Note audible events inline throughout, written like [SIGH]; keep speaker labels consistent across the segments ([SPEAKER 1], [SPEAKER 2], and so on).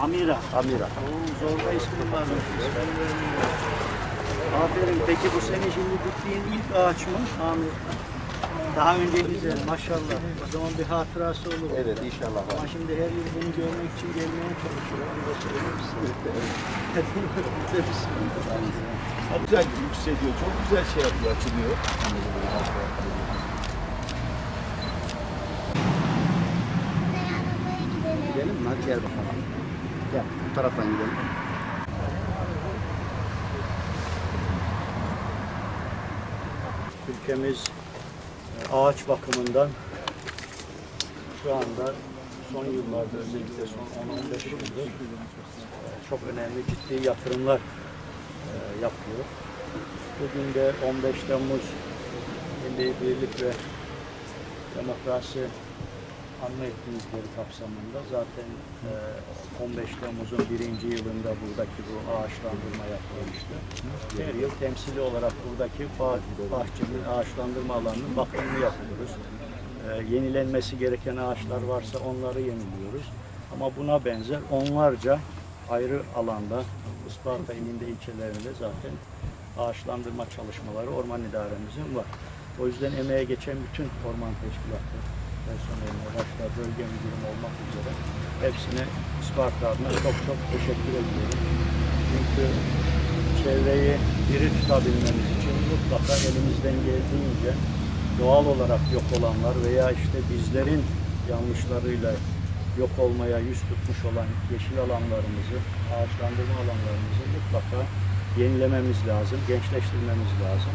[SPEAKER 1] Amira.
[SPEAKER 2] Amira.
[SPEAKER 1] Oo, zorba ismi var. Ben de Aferin. Peki bu sene şimdi diktiğin ilk ağaç mı? Amir. Daha önce güzel maşallah. O zaman bir hatırası olur.
[SPEAKER 2] Evet inşallah.
[SPEAKER 1] Ama şimdi her yıl bunu görmek için gelmeye çalışıyor. Onu da söylemişsin. Bize bir [LAUGHS] sıkıntı var.
[SPEAKER 2] Çok güzel yükseliyor. Çok güzel şey yapıyor, açılıyor. Gidelim mi? Hadi gel bakalım. Gel bu taraftan gidelim.
[SPEAKER 1] Ülkemiz e, ağaç bakımından şu anda son yıllarda özellikle son 10-15 yıldır e, çok önemli ciddi yatırımlar e, yapıyor. Bugün de 15 Temmuz Milli Birlik ve Demokrasi anma etkinlikleri kapsamında zaten e, 15 Temmuz'un birinci yılında buradaki bu ağaçlandırma yapılmıştı. Her yıl temsili olarak buradaki bah- bahçenin ağaçlandırma alanının bakımını yapıyoruz. E, yenilenmesi gereken ağaçlar varsa onları yeniliyoruz. Ama buna benzer onlarca ayrı alanda Isparta ilinde ilçelerinde zaten ağaçlandırma çalışmaları orman idaremizin var. O yüzden emeğe geçen bütün orman teşkilatı personeline, başta bölge müdürüm olmak üzere hepsine Isparta adına çok çok teşekkür ediyorum. Çünkü çevreyi diri tutabilmemiz için mutlaka elimizden geldiğince doğal olarak yok olanlar veya işte bizlerin yanlışlarıyla yok olmaya yüz tutmuş olan yeşil alanlarımızı, ağaçlandırma alanlarımızı mutlaka yenilememiz lazım, gençleştirmemiz lazım.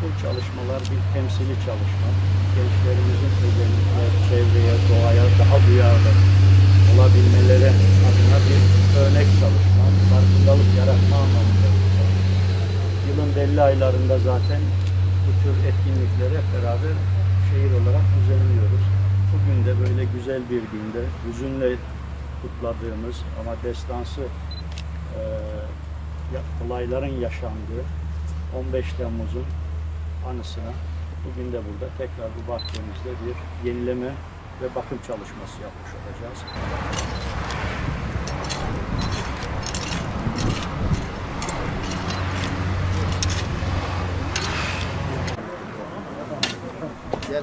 [SPEAKER 1] Bu çalışmalar bir temsili çalışma. Gençlerimizin özellikle çevreye, doğaya daha duyarlı olabilmeleri adına bir örnek çalışma, farkındalık yaratma anlamında. Yılın belli aylarında zaten bu tür etkinlikleri hep beraber şehir olarak düzenliyoruz. Bugün de böyle güzel bir günde hüzünle kutladığımız ama destansı ya- olayların yaşandığı 15 Temmuz'un anısına bugün de burada tekrar bu bahçemizde bir yenileme ve bakım çalışması yapmış olacağız.
[SPEAKER 2] Gel.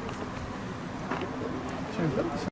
[SPEAKER 2] Şimdi